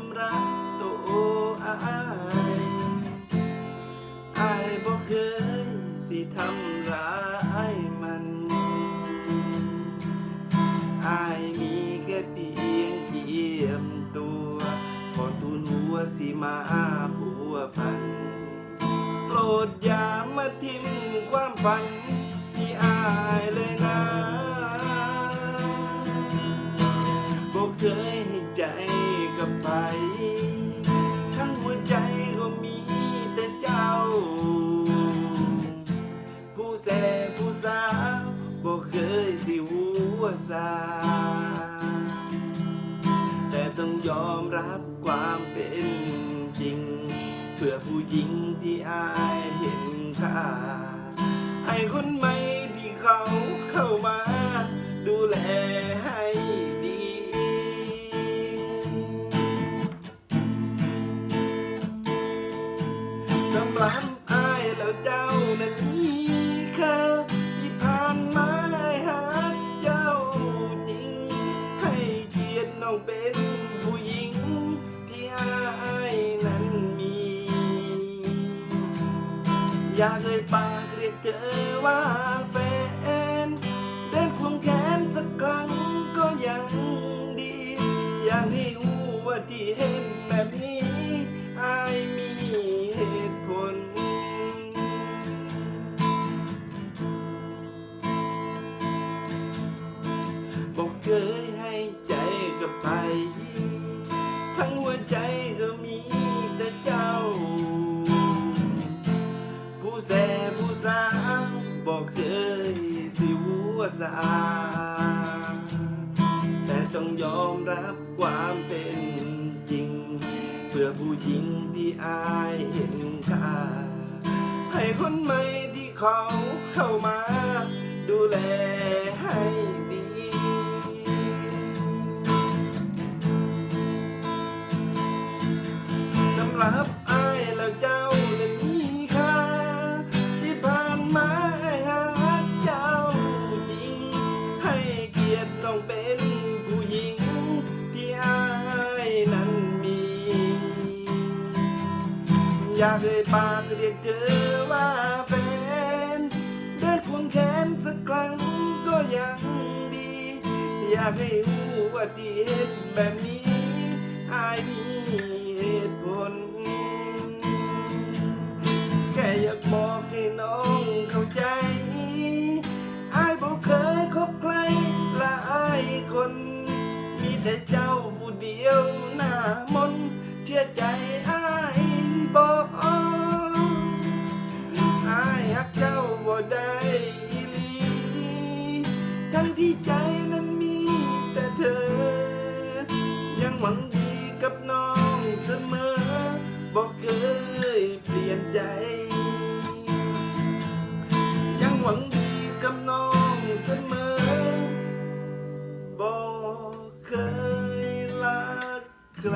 ำรักตัวอาไอายบอกเคยสิทำร้ายมันไอามีแค่เพียงเทียมตัวพอตูนหัวสิมาปัวพัน โปรดอย่ามาทิ้งความฝันที่อายเลยนะ สิหัวซาแต่ต้องยอมรับความเป็นจริง เพื่อผู้หญิงที่อายเห็นค่าให้คนใหม่ที่เขา อยากเลยปากเรียกเธอว่าแฟนเดินควงแขนสักครั้งก็ยังดี อยากให้รู้ว่าที่เห็นแบบนี้อายมีเหตุผล บอกเคยให้ใจกับใครทั้งหัวใจา แต่ต้องยอมรับความเป็นจริง เพื่อผู้หญิงที่อายเห็นค่า ให้คนใหม่ที่เขาเข้ามา ดูแลให้ อยากเอ่ยปากเรียกเธอว่าแฟน เดินควงแขนสักครั้งก็ยังดี อยากให้รู้ว่าที่เห็นแบบนี้อายมีเหตุผล แค่อยากบอกให้น้องเข้าใจอายบอกเคยคบใครละอายคน มีแต่เจ้าผู้เดียวหน้ามนเชื่อใจ ได้อีหลีทั้งที่ใจนั้นมีแต่เธอ ยังหวังดีกับน้องเสมอ บอกเคยเปลี่ยนใจ ยังหวังดีกับน้องเสมอ บอกเคยรักใคร